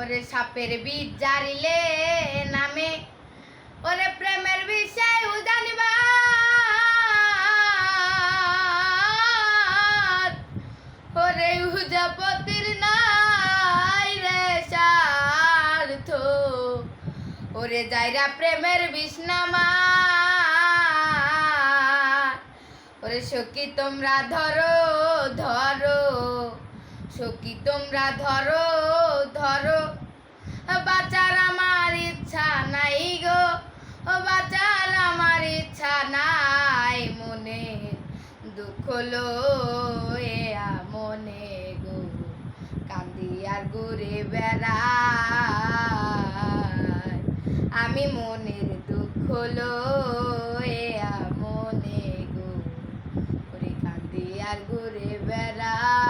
ওরে সাপের বীজ জারিলে নামে। ওরে প্রেমের বিষয় জানিবা ওরে উজাপতির নাই রে স্বার্থ ওরে যাইরা প্রেমের বিষ্ণামা ওরে সখী তোমরা ধরো ধরো। সখী তোমরা? ধরো ধরো। বাচার আমার ইচ্ছা নাই গো। ও বাচার আমার ইচ্ছা নাই মনে। দুঃখ লো এ মনে গো। কান্দি আর ঘুরে বেড়াই। আমি মনের দুঃখ লো এ মনে গো কান্দি আর ঘুরে বেড়াই।